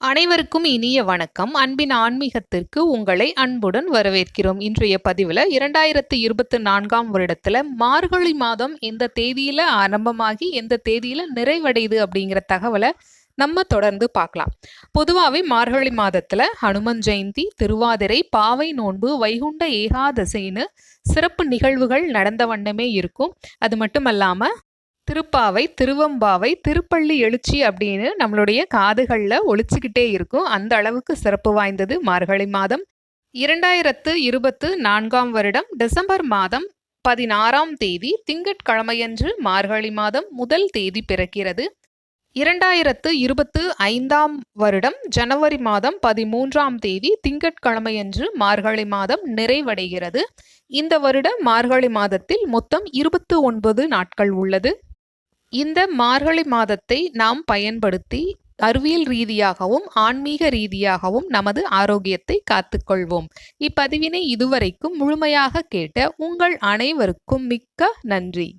அனைவருக்கும் இனிய வணக்கம். அன்பின் ஆன்மீகத்திற்கு உங்களை அன்புடன் வரவேற்கிறோம். இன்றைய பதிவில் இரண்டாயிரத்து இருபத்தி நான்காம் வருடத்தில் மார்கழி மாதம் எந்த தேதியில் ஆரம்பமாகி எந்த தேதியில் நிறைவடையுது அப்படிங்கிற தகவலை நம்ம தொடர்ந்து பார்க்கலாம். பொதுவாகவே மார்கழி மாதத்தில் ஹனுமன் ஜெயந்தி திருவாதிரை பாவை நோன்பு வைகுண்ட ஏகாதசின்னு சிறப்பு நிகழ்வுகள் நடந்த வண்ணமே இருக்கும். அது மட்டும் இல்லாமல் திருப்பாவை திருவம்பாவை திருப்பள்ளி எழுச்சி அப்படின்னு நம்மளுடைய காதுகளில் ஒழிச்சுக்கிட்டே இருக்கும். அந்த அளவுக்கு சிறப்பு வாய்ந்தது மார்கழி மாதம். இரண்டாயிரத்து இருபத்து நான்காம் வருடம் டிசம்பர் மாதம் பதினாறாம் தேதி திங்கட்கிழமையன்று மார்கழி மாதம் முதல் தேதி பிறக்கிறது. இரண்டாயிரத்து இருபத்து ஐந்தாம் வருடம் ஜனவரி மாதம் பதிமூன்றாம் தேதி திங்கட்கிழமையன்று மார்கழி மாதம் நிறைவடைகிறது. இந்த வருட மார்கழி மாதத்தில் மொத்தம் இருபத்து ஒன்பது நாட்கள் உள்ளது. இந்த மார்கழி மாதத்தை நாம் பயன்படுத்தி அறிவியல் ரீதியாகவும் ஆன்மீக ரீதியாகவும் நமது ஆரோக்கியத்தை காத்துக்கொள்வோம். இப்பதிவினை இதுவரைக்கும் முழுமையாக கேட்ட உங்கள் அனைவருக்கும் மிக்க நன்றி.